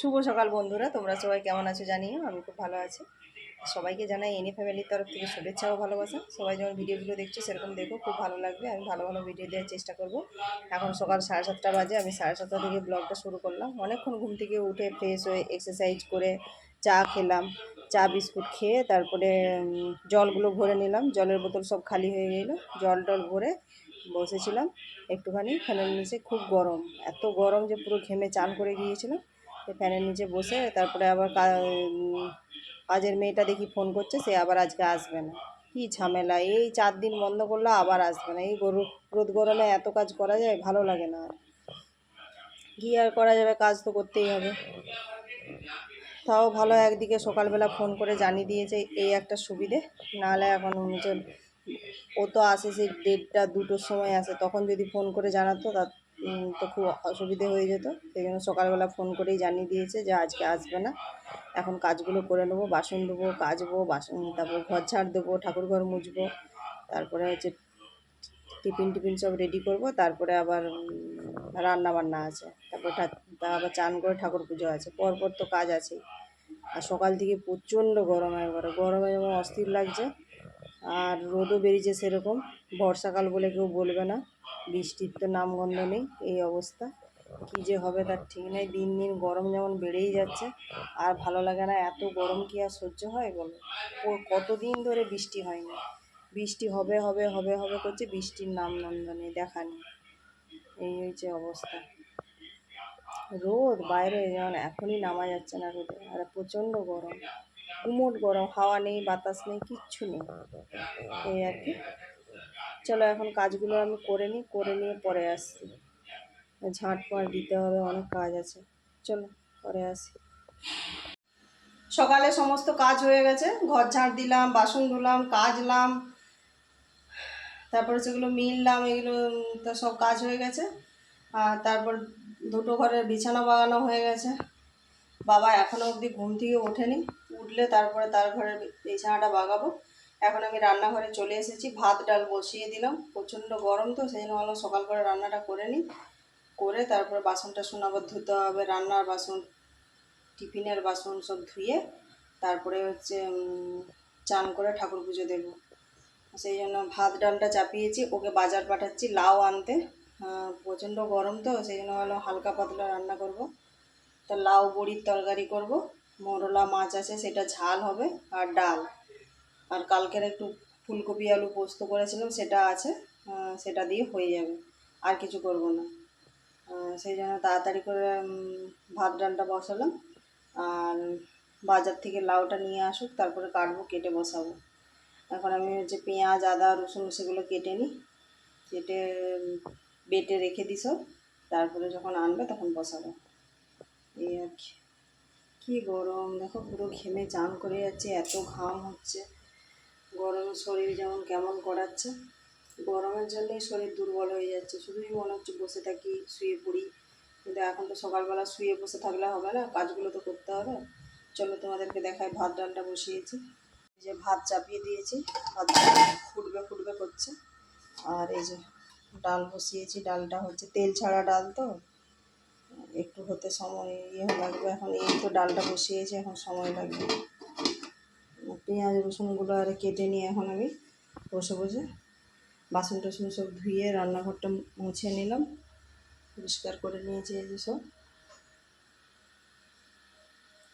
শুভ সকাল বন্ধুরা, তোমরা সবাই কেমন আছো জানিও, আমি খুব ভালো আছি। সবাইকে জানাই এনি ফ্যামিলির তরফ থেকে শুভেচ্ছা ও ভালোবাসা। সবাই যেমন ভিডিওগুলো দেখছ, সেরকম দেখো, খুব ভালো লাগবে। আমি ভালো ভালো ভিডিও দেওয়ার চেষ্টা করব। এখন সকাল সাড়ে সাতটা বাজে, আমি সাড়ে সাতটা থেকে ব্লগটা শুরু করলাম। অনেকক্ষণ ঘুম থেকে উঠে ফ্রেশ হয়ে এক্সারসাইজ করে চা খেলাম, চা বিস্কুট খেয়ে তারপরে জলগুলো ভরে নিলাম। জলের বোতল সব খালি হয়ে গেলো। জল টল ভরে বসেছিলাম। একটুখানি ফ্যানের নিচে, খুব গরম। এত গরম যে পুরো ঘেমে চান করে গিয়েছিলাম। ফ্যানের নিচে বসে তারপরে আবার কাজের মেয়েটা দেখি ফোন করছে সে আবার আজকে আসবে না। কী ঝামেলা এই চার দিন বন্ধ করলে আবার আসবে না। এই গরু রোদ গরমে এত কাজ করা যায় ভালো লাগে না কী আর করা যাবে কাজ তো করতেই হবে। তাও ভালো একদিকে সকালবেলা ফোন করে জানিয়ে দিয়েছে এই একটা সুবিধে নাহলে এখন হচ্ছে ও তো আসে সেই দেড়টা দুটোর সময় আসে। তখন যদি ফোন করে জানাতো তা উম, তো খুব অসুবিধে হয়ে যেত। সেই জন্য সকালবেলা ফোন করেই জানিয়ে দিয়েছে যে, আজকে আসবে না। এখন কাজগুলো করে নেব, বাসন দেবো কাচবো, বাসন, তারপর ঘর ঝাড় দেবো, ঠাকুর ঘর মুছবো, তারপরে হচ্ছে টিফিন টিফিন সব রেডি করব, তারপরে আবার রান্না বান্না আছে। তারপর আবার চান করে ঠাকুর পুজো আছে। পরপর তো কাজ আছেই। আর সকাল থেকে প্রচণ্ড গরম একবারে। গরমে যেমন অস্থির লাগছে, আর রোদও বেরিয়েছে সেরকম। বর্ষাকাল বলে কেউ বলবে না। বৃষ্টির তো নামগন্ধ নেই, এই অবস্থা। কী যে হবে তার ঠিক নেই, দিন দিন গরম যেমন বেড়েই যাচ্ছে, আর ভালো লাগে না এত গরম কি আর সহ্য হয় বলো? ও- কতদিন ধরে বৃষ্টি হয়নি বৃষ্টি হবে হবে হবে হবে করছে, বৃষ্টির নাম নন্দ নেই, দেখা নেই। এই হয়েছে অবস্থা। রোদ বাইরে যেমন এখনই নামা যাচ্ছে না রোদে, আর প্রচণ্ড গরম। উমট গরম, হাওয়া নেই, বাতাস নেই, কিচ্ছু নেই। এই আর কি। চলো এখন কাজগুলো আমি করে নিই, করে নিয়ে পরে আসছি। ঝাঁট ফাঁট দিতে হবে, অনেক কাজ আছে। চলো, পরে আসি। সকালে সমস্ত কাজ হয়ে গেছে, ঘর ঝাঁট দিলাম, বাসন ধুলাম, কাজলাম, তারপরে সেগুলো মিললাম, এগুলো তো সব কাজ হয়ে গেছে। আর তারপর দুটো ঘরের বিছানা বাগানো হয়ে গেছে। বাবা এখনও অবধি ঘুম থেকে ওঠেনি, উঠলে তারপরে তার ঘরের বিছানাটা বাগাবো। এখন আমি রান্নাঘরে চলে এসেছি। ভাত, ডাল বসিয়ে দিলাম। প্রচণ্ড গরম তো, সেই জন্য ভাবলাম সকাল করে রান্নাটা করে নিই। করে তারপরে বাসন টাসন আবার ধুতে হবে। রান্নার বাসন, টিফিনের বাসন সব ধুয়ে তারপরে হচ্ছে চান করে ঠাকুর পুজো দেবো। সেই জন্য ভাত, ডালটা চাপিয়েছি। ওকে বাজার পাঠাচ্ছি লাউ আনতে। প্রচণ্ড গরম তো, সেই জন্য ভাবলাম হালকা পাতলা রান্না করব। তা লাউ, বড়ির তরকারি করব। মোরলা মাছ আছে, সেটা ঝাল হবে। আর ডাল। আর কালকের একটু ফুলকপি, আলু পোস্ত করেছিলাম, সেটা আছে সেটা দিয়ে হয়ে যাবে, আর কিছু করব না। সেই জন্য তাড়াতাড়ি করে ভাত ডালটা বসালাম, আর বাজার থেকে লাউটা নিয়ে আসুক, তারপরে কাটবো, কেটে বসাবো। এখন আমি হচ্ছে পেঁয়াজ, আদা, রসুন, সেগুলো কেটে নিই, কেটে বেটে রেখে দিস তারপরে যখন আনবে তখন বসাবো। এই আর কি। কী গরম, দেখো পুরো ঘেমে চান করে যাচ্ছে, এত ঘাম হচ্ছে। গরমে শরীর যেমন কেমন করাচ্ছে, গরমের জন্যই শরীর দুর্বল হয়ে যাচ্ছে। শুধুই মনে হচ্ছে বসে থাকি, শুয়ে পড়ি। কিন্তু এখন তো সকালবেলা শুয়ে বসে থাকলে হবে না, কাজগুলো তো করতে হবে। চলো তোমাদেরকে দেখায় ভাত ডালটা বসিয়েছি। যে ভাত চাপিয়ে দিয়েছি, ভাত ফুটবে ফুটবে করছে। আর এই যে ডাল বসিয়েছি, ডালটা হচ্ছে তেল ছাড়া ডাল তো। একটু হতে সময় ইয়ে লাগবে, এখন এই তো ডালটা বসিয়েছি, এখন সময় লাগবে। পেঁয়াজ রসুনগুলো আর কেটে নিয়ে এখন আমি বসে বসে বাসন টাসন সব ধুয়ে রান্নাঘরটা মুছে নিলাম। পরিষ্কার করে নিয়েছি এই যে সব।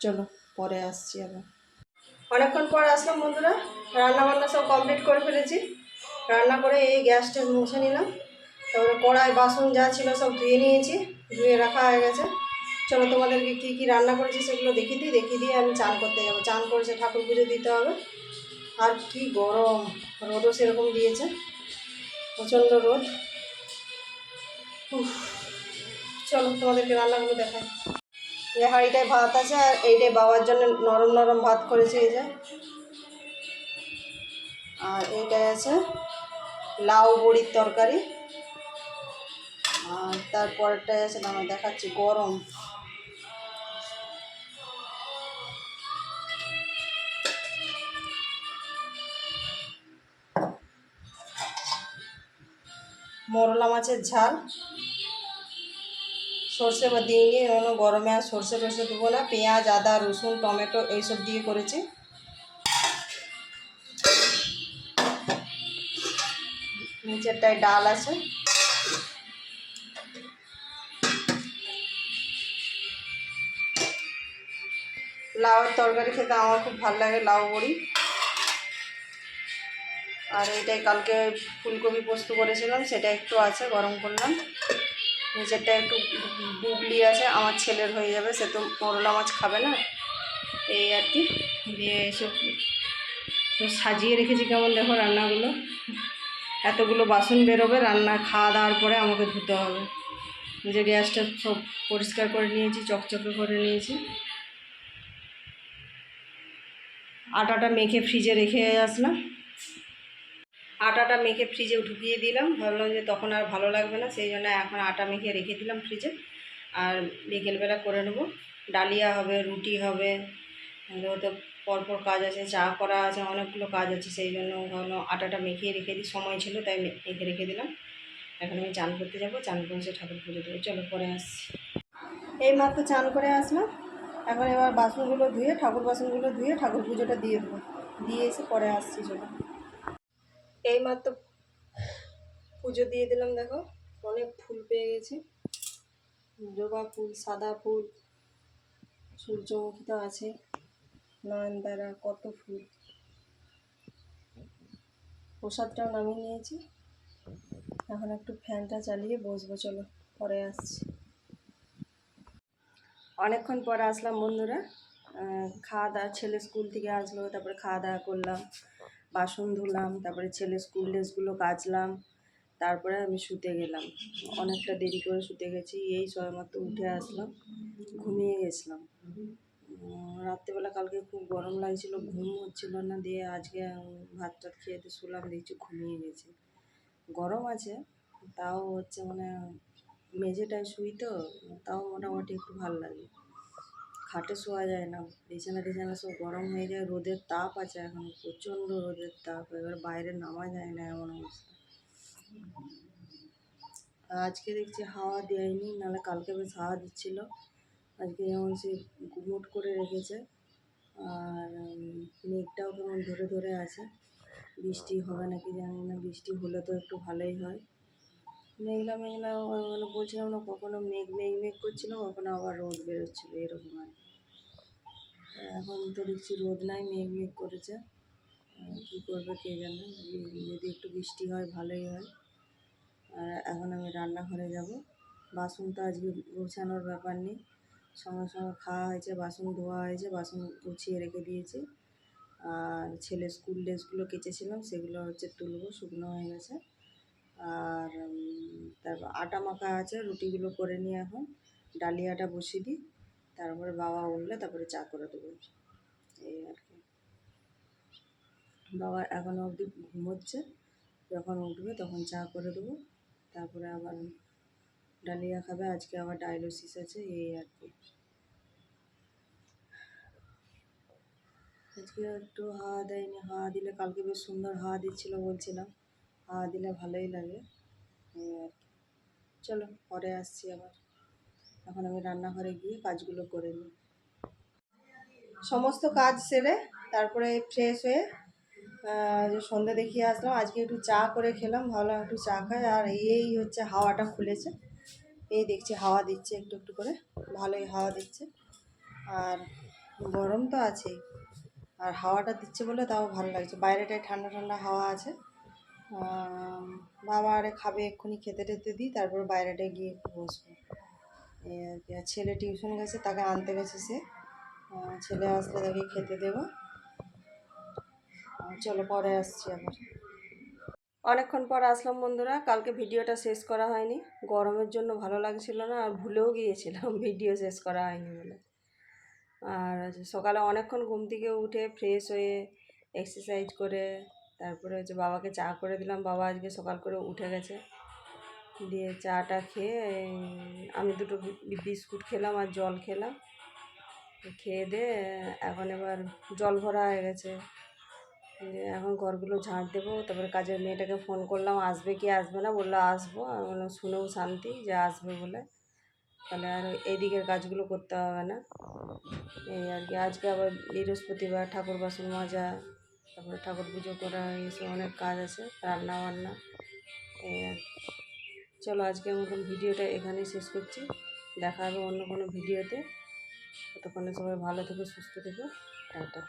চলো, পরে আসছি আবার। অনেকক্ষণ পর আসলাম বন্ধুরা রান্না বান্না সব কমপ্লিট করে ফেলেছি। রান্না করে এই গ্যাসটা মুছে নিলাম। তারপরে কড়াই, বাসন যা ছিল সব ধুয়ে নিয়েছি, ধুয়ে রাখা হয়ে গেছে। চলো তোমাদেরকে কী কী রান্না করেছি সেগুলো দেখিয়ে দিই, দেখিয়ে দিয়ে আমি চান করতে যাব। চান করেছে ঠাকুর পুজো দিতে হবে। আর কি গরম, রোদও সেরকম দিয়েছে, প্রচণ্ড রোদ। চলো তোমাদেরকে রান্নাগুলো দেখাই। এই হাঁড়িটায় ভাত আছে আর এইটাই বাবার জন্য নরম নরম ভাত করেছে এই যে। আর এইটাই আছে লাউ বড়ির তরকারি। আর তারপরটাই আছে আমি দেখাচ্ছি গরম। মোরলা মাছের ঝাল। সর্ষে বা দিইনি এগুলো গরমে আর সর্ষে টর্ষে দেবো না। পেঁয়াজ, আদা, রসুন, টমেটো এইসব দিয়ে করেছি। নিচেরটায় ডাল আছে। লাউয়ের তরকারি খেতে আমার খুব ভালো লাগে, লাউ বড়ি। আর এইটাই কালকে ফুলকপি পোস্ত করেছিলাম, সেটা একটু আছে, গরম করলাম। নিচেরটা একটু বুগলি আছে, আমার ছেলের হয়ে যাবে, সে তো করলা মাছ খাবে না। এই আর কি। দিয়ে এসব সাজিয়ে রেখেছি কেমন দেখো রান্নাগুলো। এতগুলো বাসন বেরোবে, রান্না খাওয়া দাওয়ার পরে আমাকে ধুতে হবে। যে গ্যাসটা সব পরিষ্কার করে নিয়েছি, চকচকে করে নিয়েছি। আটাটা মেখে ফ্রিজে রেখে আসলাম। আটাটা মেখে ফ্রিজে ঢুকিয়ে দিলাম। ভাবলাম যে তখন আর ভালো লাগবে না, সেই জন্য এখন আটা মেখে রেখে দিলাম ফ্রিজে আর বিকেলবেলা করে নেব। ডালিয়া হবে, রুটি হবে তো পরপর কাজ আছে, চা করা আছে, অনেকগুলো কাজ আছে, সেই জন্য ভাবলাম আটাটা মেখে রেখে দিই। সময় ছিল, তাই মেখে রেখে দিলাম। এখন আমি চান করতে যাব, চান করে এসে ঠাকুর পুজো দেবো। চলো, পরে আসছি। এই মাত্র চান করে আসলাম। এখন এবার বাসনগুলো ধুয়ে, ঠাকুর বাসনগুলো ধুয়ে ঠাকুর পুজোটা দিয়ে দেবো। দিয়ে এসে পরে আসছি, চলো। এই মাত্র পুজো দিয়ে দিলাম, দেখো। অনেক ফুল পেয়ে গেছি। জবা ফুল, সাদা ফুল সূর্যমুখী তো আছে। নয়নতারা, কত ফুল। প্রসাদটাও নামিয়ে নিয়েছি। এখন একটু ফ্যানটা চালিয়ে বসবো, চলো, পরে আসছি। অনেকক্ষণ পরে আসলাম বন্ধুরা। খাওয়া দাওয়া, ছেলে স্কুল থেকে আসলো, তারপরে খাওয়া দাওয়া করলাম। বাসন ধুলাম, তারপরে ছেলে স্কুল ড্রেসগুলো কাচলাম তারপরে আমি শুতে গেলাম। অনেকটা দেরি করে শুতে গেছি, এই সবেমাত্র উঠে আসলাম, ঘুমিয়ে গেছিলাম। রাত্রেবেলা কালকে খুব গরম লাগছিল, ঘুম হচ্ছিল না দিয়ে আজকে ভাত টাত খেয়ে শুলাম, দেখছি ঘুমিয়ে গেছি। গরম আছে, তাও হচ্ছে মানে মেঝেটায় শুই তো, তাও মোটামুটি একটু ভালো লাগে। খাটে শোয়া যায় না। বিছানা টিছানা সব গরম হয়ে যায়, রোদের তাপ আছে এখন, প্রচণ্ড রোদের তাপ, এবার বাইরে নামা যায় না এমন অবস্থা। আজকে দেখছি হাওয়া দেয়নি, নাহলে কালকে বেশ হাওয়া দিচ্ছিল। আজকে যেমন সে গুমোট করে রেখেছে, আর মেঘটাও কেমন ধরে ধরে আছে। বৃষ্টি হবে নাকি জানি না, বৃষ্টি হলে তো একটু ভালোই হয়। মেঘলা মেঘলা মানে বলছিলাম না, কখনো মেঘ মেঘ মেঘ করছিল, কখনো আবার রোদ বেরোচ্ছিলো, এরকম আর এখন তো দেখছি রোদ নাই, মেঘ মেঘ করেছে। কী করবে কে জানে, যদি একটু বৃষ্টি হয়, ভালোই হয়। আর এখন আমি রান্নাঘরে যাব। বাসন তো আজকে গোছানোর ব্যাপার নেই। সঙ্গে সঙ্গে খাওয়া হয়েছে, বাসন ধোয়া হয়েছে, বাসন গুছিয়ে রেখে দিয়েছি। আর ছেলে স্কুল ড্রেসগুলো কেচেছিলাম, সেগুলো হচ্ছে তুলবো, শুকনো হয়ে গেছে। আর তারপর আটা মাখা আছে, রুটিগুলো করে নিয়ে এখন। ডালিয়াটা বসিয়ে দিই, তারপরে বাবা উঠলে তারপরে চা করে দেবো। এই আর কি। বাবা এখনও অবধি ঘুমোচ্ছে, যখন উঠবে তখন চা করে দেবো। তারপরে আবার ডালিয়া খাবে, আজকে আবার ডায়ালিসিস আছে, এই আর কি। আজকে একটু হাওয়া দেয়নি, হাওয়া দিলে কালকে বেশ সুন্দর হাওয়া দিচ্ছিল বলছিলাম। দিলে ভালোই লাগে। চলো, পরে আসছি আবার। এখন আমি রান্নাঘরে গিয়ে কাজগুলো করে নিই। সমস্ত কাজ সেরে তারপরে ফ্রেশ হয়ে সন্ধ্যা দেখিয়ে আসলাম। আজকে একটু চা করে খেলাম, ভাবলাম একটু চা খাই। আর এই হচ্ছে হাওয়াটা খুলেছে। এই দেখছি হাওয়া দিচ্ছে একটু একটু করে। ভালোই হাওয়া দিচ্ছে। আর গরম তো আছেই। আর হাওয়াটা দিচ্ছে বলে তাও ভালো লাগছে। বাইরেটায় ঠান্ডা ঠান্ডা হাওয়া আছে। বাবা আরে খাবে এক্ষুনি খেতে টেতে দিই, তারপর বাইরেটায় গিয়ে একটু বসবো। ছেলে টিউশন গেছে, তাকে আনতে গেছে সে। ছেলে আসলে তাকে খেতে দেবো। চলো পরে আসছি আবার। অনেকক্ষণ পর আসলাম বন্ধুরা, কালকে ভিডিওটা শেষ করা হয়নি। গরমের জন্য ভালো লাগছিল না, আর ভুলেও গিয়েছিলাম, ভিডিও শেষ করা হয়নি বলে। আর সকালে অনেকক্ষণ ঘুম থেকে উঠে ফ্রেশ হয়ে এক্সারসাইজ করে তারপরে হচ্ছে বাবাকে চা করে দিলাম। বাবা আজকে সকাল করে উঠে গেছে। দিয়ে চাটা খেয়ে আমি দুটো বিস্কুট খেলাম আর জল খেলাম। খেয়ে দিয়ে এখন এবার জল ভরা হয়ে গেছে। এখন ঘরগুলো ঝাঁট দেবো। তারপরে কাজের মেয়েটাকে ফোন করলাম, আসবে কি আসবে না? বলল, আসব। আমি বললাম, শুনেও শান্তি যে আসবে বলে। তাহলে আর এই দিকের কাজগুলো করতে হবে না। এই আর কি। আজকে আবার বৃহস্পতিবার ঠাকুর বাসন মাজা তারপরে ঠাকুর পুজো করা হয়েছে অনেক কাজ আছে, রান্না বান্না। চলো আজকে মতন ভিডিওটা এখানেই শেষ করছি। দেখা হবে অন্য কোনো ভিডিওতে। ততক্ষণে সবাই ভালো থেকো, সুস্থ থেকো। টাটা।